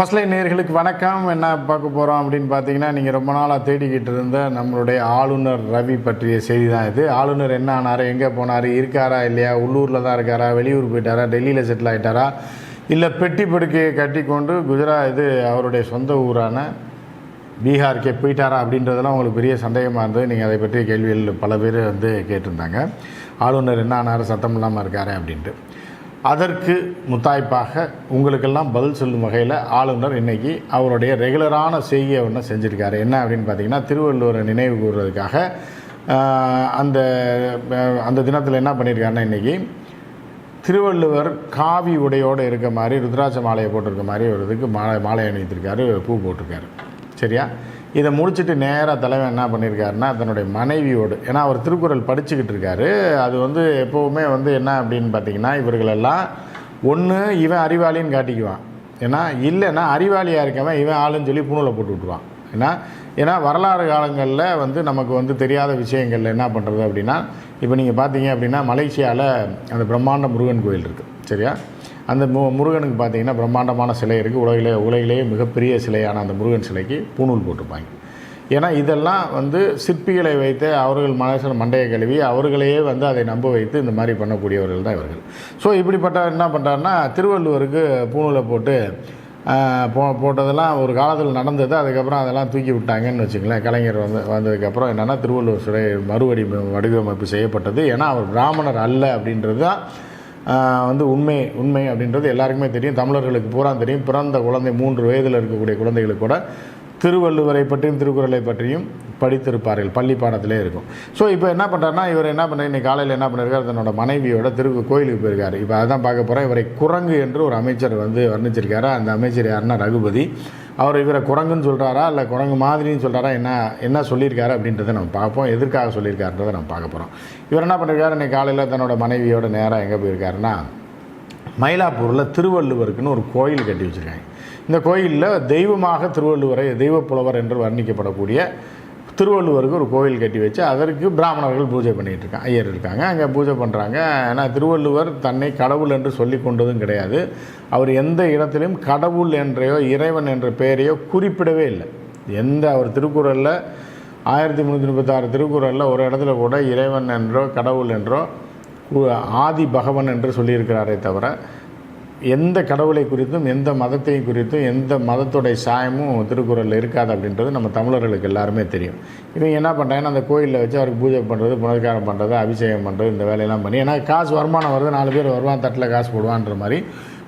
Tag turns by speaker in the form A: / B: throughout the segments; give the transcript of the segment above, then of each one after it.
A: First line நேர்களுக்கு வணக்கம். என்ன பார்க்க போகிறோம் அப்படின்னு பார்த்தீங்கன்னா நீங்கள் ரொம்ப நாளாக தேடிக்கிட்டு இருந்த நம்மளுடைய ஆளுநர் ரவி பற்றிய செய்தி தான் இது. ஆளுநர் என்ன ஆனார்? எங்கே போனார்? இருக்காரா இல்லையா? உள்ளூரில் தான் இருக்காரா? வெளியூர் போயிட்டாரா? டெல்லியில் செட்டில் ஆகிட்டாரா இல்லை பெட்டி படுக்கையை கட்டி கொண்டு குஜராத் இது அவருடைய சொந்த ஊரான பீகாருக்கே போயிட்டாரா அப்படின்றதெல்லாம் உங்களுக்கு பெரிய சந்தேகமாக இருந்தது. நீங்கள் அதை பற்றிய கேள்விகள் பல பேர் வந்து கேட்டிருந்தாங்க. ஆளுநர் என்ன ஆனார்? சத்தம் இல்லாமல் இருக்காரு அப்படின்ட்டு. அதற்கு முத்தாய்ப்பாக உங்களுக்கெல்லாம் பதில் சொல்லும் வகையில் ஆளுநர் இன்னைக்கு அவருடைய ரெகுலரான செய்தியை ஒன்று செஞ்சுருக்காரு. என்ன அப்படின்னு பார்த்தீங்கன்னா திருவள்ளுவரை நினைவு கூறுறதுக்காக அந்த அந்த தினத்தில் என்ன பண்ணியிருக்காருன்னா இன்றைக்கி திருவள்ளுவர் காவி உடையோடு இருக்க மாதிரி ருத்ராட்ச மாலையை போட்டிருக்க மாதிரி ஒரு இதுக்கு மாலை மாலை அணிவித்திருக்காரு பூ போட்டிருக்காரு. சரியா? இதை முடிச்சுட்டு நேராக தலைவன் என்ன பண்ணியிருக்காருன்னா தன்னுடைய மனைவியோடு ஏன்னா அவர் திருக்குறள் படிச்சுக்கிட்டு இருக்காரு. அது வந்து எப்போவுமே வந்து என்ன அப்படின்னு பார்த்தீங்கன்னா இவர்களெல்லாம் ஒன்று இவன் அறிவாளின்னு காட்டிக்குவான். ஏன்னா இல்லைன்னா அறிவாளியாக இருக்கவன் இவன் ஆளுன்னு சொல்லி பூணூலை போட்டு விட்ருவான் ஏன்னா ஏன்னா வரலாறு காலங்களில் வந்து நமக்கு வந்து தெரியாத விஷயங்களில் என்ன பண்ணுறது அப்படின்னா இப்போ நீங்கள் பார்த்தீங்க அப்படின்னா மலேசியாவில் அந்த பிரம்மாண்ட முருகன் கோயில் இருக்குது சரியா? அந்த மு முருகனுக்கு பார்த்தீங்கன்னா பிரம்மாண்டமான சிலை இருக்குது உலகிலே உலகிலேயே மிகப்பெரிய சிலையான அந்த முருகன் சிலைக்கு பூணூல் போட்டிருப்பாங்க. ஏன்னா இதெல்லாம் வந்து சிற்பிகளை வைத்து அவர்கள் மனசில் மண்டையை கழுவி அவர்களையே வந்து அதை நம்ப வைத்து இந்த மாதிரி பண்ணக்கூடியவர்கள் தான் இவர்கள். ஸோ இப்படிப்பட்ட என்ன பண்ணுறாருன்னா திருவள்ளுவருக்கு பூணூலை போட்டு போ போட்டதெல்லாம் ஒரு காலத்தில் நடந்தது. அதுக்கப்புறம் அதெல்லாம் தூக்கி விட்டாங்கன்னு வச்சுங்களேன் கலைஞர் வந்து வந்ததுக்கப்புறம் என்னென்னா திருவள்ளுவர் சிலை மறுவடி வடிவமைப்பு செய்யப்பட்டது. ஏன்னா அவர் பிராமணர் அல்ல அப்படின்றது தான் வந்து உண்மை உண்மை அப்படின்றது எல்லாருக்குமே தெரியும். தமிழர்களுக்கு பூரா தெரியும். பிறந்த குழந்தை மூன்று வயதில் இருக்கக்கூடிய குழந்தைகளுக்கு கூட திருவள்ளுவரை பற்றியும் திருக்குறளை பற்றியும் படித்திருப்பார்கள். பள்ளி பாடத்திலே இருக்கும். ஸோ இப்போ என்ன பண்ணுறாருன்னா இவர் என்ன பண்ணுறாரு இன்றைக்கி காலையில் என்ன பண்ணியிருக்காரு தன்னோட மனைவியோட திரு கோயிலுக்கு போயிருக்காரு. இப்போ அதான் பார்க்க போகிறேன் இவரை குரங்கு என்று ஒரு அமைச்சர் வந்து வர்ணிச்சிருக்காரு. அந்த அமைச்சர் யாருன்னா ரகுபதி. அவர் இவரை குரங்குன்னு சொல்கிறாரா இல்லை குரங்கு மாதிரின்னு சொல்கிறாரா என்ன என்ன சொல்லியிருக்காரு அப்படின்றத நம்ம பார்ப்போம். எதற்காக சொல்லியிருக்காருன்றதை நம்ம பார்க்க போகிறோம் இவர் என்ன பண்ணியிருக்காரு இன்னைக்கு காலையில் தன்னோட மனைவியோட நேராக எங்கே போயிருக்காருன்னா மயிலாப்பூரில் திருவள்ளுவருக்குன்னு ஒரு கோயில் கட்டி வச்சுருக்காங்க. இந்த கோயிலில் தெய்வமாக திருவள்ளுவரை தெய்வப்புலவர் என்று வர்ணிக்கப்படக்கூடிய திருவள்ளுவருக்கு ஒரு கோவில் கட்டி வச்சு அதற்கு பிராமணர்கள் பூஜை பண்ணிகிட்டு இருக்காங்க ஐயர் இருக்காங்க. அங்கே பூஜை பண்ணுறாங்க ஏன்னா திருவள்ளுவர் தன்னை கடவுள் என்று சொல்லி கொண்டதும் கிடையாது. அவர் எந்த இடத்திலும் கடவுள் என்றையோ இறைவன் என்ற பெயரையோ குறிப்பிடவே இல்லை. எந்த அவர் திருக்குறளில் ஆயிரத்தி முந்நூற்றி முப்பத்தாறு திருக்குறளில் ஒரு இடத்துல கூட இறைவன் என்றோ கடவுள் என்றோ ஆதி பகவன் என்று சொல்லியிருக்கிறாரே தவிர எந்த கடவுளை குறித்தும் எந்த மதத்தை குறித்தும் எந்த மதத்துடைய சாயமும் திருக்குறளில் இருக்காது அப்படின்றது நம்ம தமிழர்களுக்கு எல்லாருமே தெரியும். இவங்க என்ன பண்ணுறாங்கன்னா அந்த கோயிலில் வச்சு அவருக்கு பூஜை பண்ணுறது புனஸ்காரம் பண்ணுறது அபிஷேகம் பண்ணுறது இந்த வேலையெல்லாம் பண்ணி ஏன்னா காசு வருமானம் வருது நாலு பேர் வருவான் தட்டில் காசு போடுவான்ற மாதிரி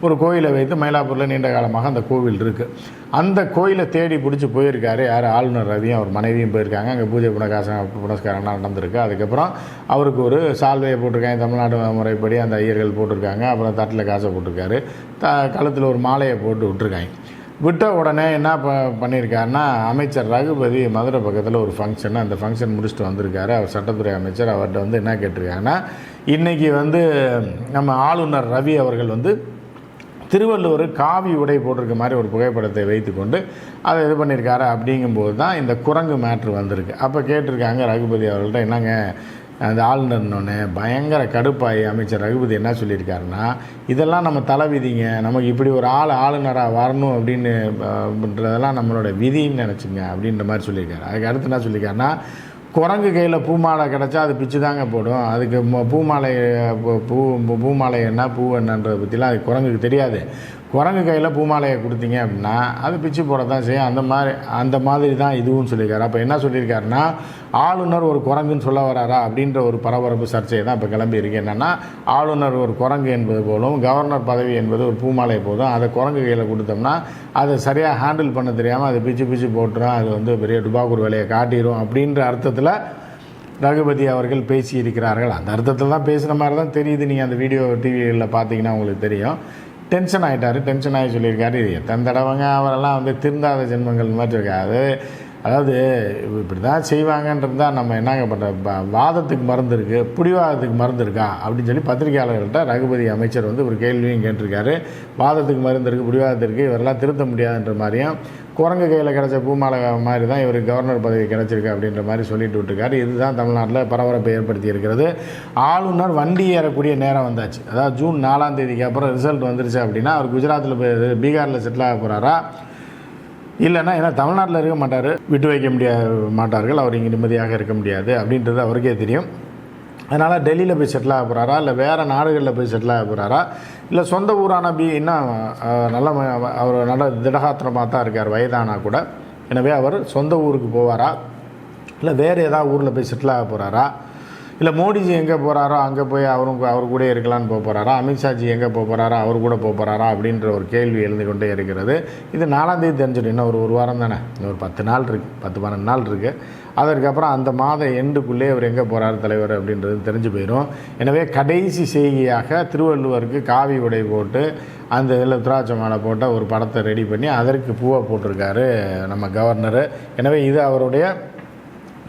A: ஒரு கோயிலை வைத்து மயிலாப்பூரில் நீண்ட காலமாக அந்த கோவில் இருக்குது அந்த கோயிலை தேடி பிடிச்சி போயிருக்காரு யார்? ஆளுநர் ரவியும் அவர் மனைவியும் போயிருக்காங்க. அங்கே பூஜை புனகாசம் புனஸ்காரம்லாம் நடந்திருக்கு. அதுக்கப்புறம் அவருக்கு ஒரு சால்வையை போட்டிருக்காங்க தமிழ்நாடு முறைப்படி அந்த ஐயர்கள் போட்டிருக்காங்க. அப்புறம் தட்டில் காசை போட்டிருக்காரு. த கழுத்தில் ஒரு மாலையை போட்டு விட்டுருக்காங்க. விட்ட உடனே என்ன ப பண்ணியிருக்காருன்னா அமைச்சர் ரகுபதி மதுரை பக்கத்தில் ஒரு ஃபங்க்ஷன் அந்த ஃபங்க்ஷன் முடிச்சுட்டு வந்திருக்காரு. அவர் சட்டத்துறை அமைச்சர். அவர்கிட்ட வந்து என்ன கேட்டிருக்காருன்னா இன்றைக்கி வந்து நம்ம ஆளுநர் ரவி அவர்கள் வந்து திருவள்ளுவர் காவி உடை போட்டிருக்க மாதிரி ஒரு புகைப்படத்தை வைத்துக்கொண்டு அதை இது பண்ணியிருக்காரு அப்படிங்கும்போது தான் இந்த குரங்கு மேட்ரு வந்திருக்கு. அப்போ கேட்டிருக்காங்க ரகுபதி அவர்கள்ட்ட என்னங்க அந்த ஆளுநர்னோடனே பயங்கர கடுப்பாயி அமைச்சர் ரகுபதி என்ன சொல்லியிருக்காருன்னா இதெல்லாம் நம்ம தலை விதிங்க. நமக்கு இப்படி ஒரு ஆள் ஆளுநராக வரணும் அப்படின்னு அப்படின்றதெல்லாம் நம்மளோட விதின்னு நினச்சிங்க. அப்படின்ற மாதிரி சொல்லியிருக்காரு. அதுக்கு அடுத்து என்ன சொல்லியிருக்காருன்னா குரங்கு கையில் பூமாலை கிடச்சா அது பிச்சு தாங்க போடும். அதுக்கு பூமாலை பூ பூ- பூமாலை என்ன பூ என்னன்றதை பற்றிலாம் அது குரங்குக்கு தெரியாது. குரங்கு கையில் பூமாலையை கொடுத்தீங்க அப்படின்னா அது பிச்சு போட தான் செய்யும். அந்த மாதிரி அந்த மாதிரி தான் இதுவும் சொல்லியிருக்காரு. அப்போ என்ன சொல்லியிருக்காருன்னா ஆளுநர் ஒரு குரங்குன்னு சொல்ல வராரா அப்படின்ற ஒரு பரபரப்பு சர்ச்சையை தான் இப்போ கிளம்பி இருக்கு. என்னென்னா ஆளுநர் ஒரு குரங்கு என்பது போலும் கவர்னர் பதவி என்பது ஒரு பூமாலை போதும். அதை குரங்கு கையில் கொடுத்தோம்னா அதை சரியாக ஹேண்டில் பண்ண தெரியாமல் அதை பிச்சு பிச்சு போட்டுரும். அது வந்து பெரிய டுபாக்கூர் வேலையை காட்டிடும் அப்படின்ற அர்த்தத்தில் ரகுபதி அவர்கள் பேசியிருக்கிறார்கள். அந்த அர்த்தத்தில் தான் பேசுகிற மாதிரி தான் தெரியுது. நீங்கள் அந்த வீடியோ டிவியில் பார்த்தீங்கன்னா உங்களுக்கு தெரியும். டென்ஷன் ஆகிட்டார் டென்ஷன் ஆகி சொல்லியிருக்காரு. இது எத்தனை தடவைங்க அவரெல்லாம் வந்து திருந்தாத ஜென்மங்கள் மாதிரி இருக்காது அதாவது இப்படி தான் செய்வாங்கன்றது தான் நம்ம என்னங்க பண்ணுற வாதத்துக்கு மருந்து இருக்குது பிடிவாதத்துக்கு மருந்து இருக்கா அப்படின்னு சொல்லி பத்திரிகையாளர்கள்ட்ட ரகுபதி அமைச்சர் வந்து ஒரு கேள்வியும் கேட்டிருக்காரு. வாதத்துக்கு மருந்து இருக்குது பிடிவாதத்திற்கு இவரெல்லாம் திருத்த முடியாதுன்ற மாதிரியும் குரங்கு கையில் கிடச்ச பூமாலை மாதிரி தான் இவருக்கு கவர்னர் பதவி கிடச்சிருக்கு அப்படின்ற மாதிரி சொல்லிட்டு விட்டுருக்காரு. இதுதான் தமிழ்நாட்டில் பரபரப்பை ஏற்படுத்தி இருக்கிறது. ஆளுநர் வண்டி ஏறக்கூடிய நேரம் வந்தாச்சு. அதாவது ஜூன் நாலாம் தேதிக்கு அப்புறம் ரிசல்ட் வந்துருச்சு அப்படின்னா அவர் குஜராத்தில் போய் பீகாரில் செட்டில் ஆக போகிறாரா இல்லைன்னா ஏன்னா தமிழ்நாட்டில் இருக்க மாட்டார். விட்டு வைக்க முடியா மாட்டார்கள். அவர் இங்கே நிம்மதியாக இருக்க முடியாது அப்படின்றது அவருக்கே தெரியும். அதனால் டெல்லியில் போய் செட்டில் ஆக போகிறாரா இல்லை வேறு நாடுகளில் போய் செட்டில் ஆக போகிறாரா இல்லை சொந்த ஊரான பி இன்னும் நல்ல அவர் நல்ல திடகாத்திரமாக தான் இருக்கார் வயதானா கூட. எனவே அவர் சொந்த ஊருக்கு போவாரா? இல்லை வேறு ஏதாவது ஊரில் போய் செட்டில் ஆக போகிறாரா இல்லை மோடிஜி எங்கே போகிறாரோ அங்கே போய் அவரும் அவர் கூட இருக்கலாம்னு போக போகிறாரா அமித்ஷாஜி எங்கே போக போகிறாரா அவர் கூட போக போகிறாரா அப்படின்ற ஒரு கேள்வி எழுந்து கொண்டே இருக்கிறது. இது நாலாம் தேதி தெரிஞ்சிடும். இன்னும் ஒரு ஒரு வாரம் தானே? இன்னும் ஒரு பத்து நாள் இருக்குது பத்து பன்னெண்டு நாள் இருக்குது அதற்கப்புறம் அந்த மாத எண்டுக்குள்ளே அவர் எங்கே போகிறார் தலைவர் அப்படின்றது தெரிஞ்சு போயிடும் எனவே கடைசி செய்கையாக திருவள்ளுவருக்கு காவி உடை போட்டு அந்த இதில் திராட்சை மாலை போட்ட ஒரு படத்தை ரெடி பண்ணி அதற்கு பூவை போட்டிருக்காரு நம்ம கவர்னரு எனவே இது அவருடைய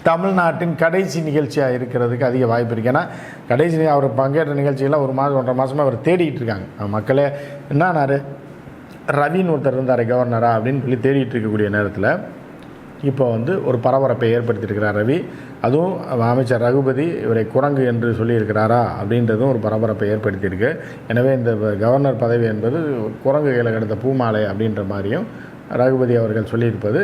A: தமிழ்நாட்டின் கடைசி நிகழ்ச்சியாக இருக்கிறதுக்கு அதிக வாய்ப்பு இருக்குது ஏன்னா கடைசி அவர் பங்கேற்ற நிகழ்ச்சியெல்லாம் ஒரு மாதம் ஒன்றரை மாதமாக அவர் தேடிட்டு இருக்காங்க. மக்களே என்னானாரு ரவின்னு ஒருத்தர் இருந்தார் கவர்னரா அப்படின்னு சொல்லி தேடிட்டு இருக்கக்கூடிய நேரத்தில் இப்போ வந்து ஒரு பரபரப்பை ஏற்படுத்தியிருக்கிறார் ரவி. அதுவும் அமைச்சர் ரகுபதி இவரை குரங்கு என்று சொல்லியிருக்கிறாரா அப்படின்றதும் ஒரு பரபரப்பை ஏற்படுத்தியிருக்கு. எனவே இந்த கவர்னர் பதவி என்பது குரங்கு கையில் கிடந்த பூமாலை அப்படின்ற மாதிரியும் ரகுபதி அவர்கள் சொல்லியிருப்பது.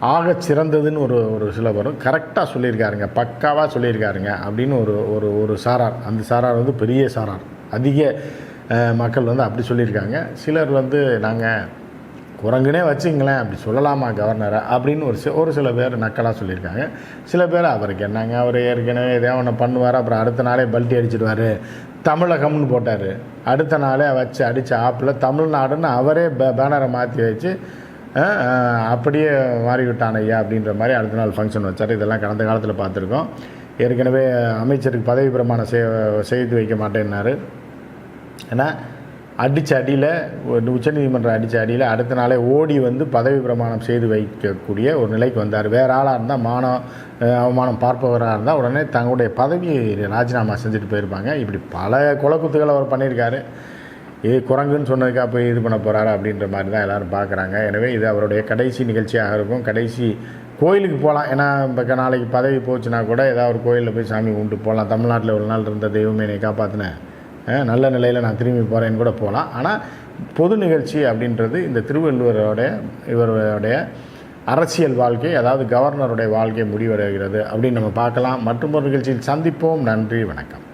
A: ஆக சிறந்ததுன்னு ஒரு ஒரு சில வரும். கரெக்டாக சொல்லியிருக்காருங்க. பக்காவாக சொல்லியிருக்காருங்க அப்படின்னு ஒரு ஒரு ஒரு சாரார். அந்த சாரார் வந்து பெரிய சாரார். அதிக மக்கள் வந்து அப்படி சொல்லியிருக்காங்க. சிலர் வந்து நாங்கள் குரங்குனே வச்சுங்களேன் அப்படி சொல்லலாமா கவர்னரை? அப்படின்னு ஒரு சி ஒரு சில பேர் நக்கலாக சொல்லியிருக்காங்க. சில பேர் அவருக்கு என்னங்க அவர் ஏற்கனவே எதையோ ஒன்று பண்ணுவார் அப்புறம் அடுத்த நாளே பல்ட்டி அடிச்சிடுவார். தமிழகம்னு போட்டார். அடுத்த நாளே வச்சு அடித்த ஆப்பில் தமிழ்நாடுன்னு அவரே பே பேனரை மாற்றி வச்சு அப்படியே மாறிவிட்டான் ஐயா அப்படின்ற மாதிரி அடுத்த நாள் ஃபங்க்ஷன் வச்சார். இதெல்லாம் கடந்த காலத்தில் பார்த்துருக்கோம். ஏற்கனவே அமைச்சருக்கு பதவி பிரமாணம் செய் செய்து வைக்க மாட்டேன்னாரு. ஏன்னா அடித்த அடியில் உச்சநீதிமன்றம் அடித்த அடியில் அடுத்த நாளே ஓடி வந்து பதவி பிரமாணம் செய்து வைக்கக்கூடிய ஒரு நிலைக்கு வந்தார். வேறு ஆளாக இருந்தால் மானம் அவமானம் பார்ப்பவராக இருந்தால் உடனே தங்களுடைய பதவியை ராஜினாமா செஞ்சுட்டு போயிருப்பாங்க. இப்படி பல குலக்குத்துகளை அவர் பண்ணியிருக்காரு. இது குரங்குன்னு சொன்னதுக்காக போய் இது பண்ண போகிறாரு அப்படின்ற மாதிரி தான் எல்லோரும் பார்க்குறாங்க. எனவே இது அவருடைய கடைசி நிகழ்ச்சியாக இருக்கும். கடைசி கோயிலுக்கு போகலாம் ஏன்னா இப்போ நாளைக்கு பதவி போச்சுன்னா கூட ஏதாவது ஒரு கோயிலில் போய் சாமி கும்பிட்டு போகலாம் தமிழ்நாட்டில் ஒரு நாள் இருந்த தெய்வமே என்னை காப்பாற்றினேன் நல்ல நிலையில் நான் திரும்பி போகிறேன்னு கூட போகலாம் ஆனால் பொது நிகழ்ச்சி அப்படின்றது இந்த திருவள்ளுவரோடைய இவருடைய அரசியல் வாழ்க்கை அதாவது கவர்னருடைய வாழ்க்கை முடிவடைகிறது அப்படின்னு நம்ம பார்க்கலாம். மற்றும் ஒரு நிகழ்ச்சியில் சந்திப்போம். நன்றி. வணக்கம்.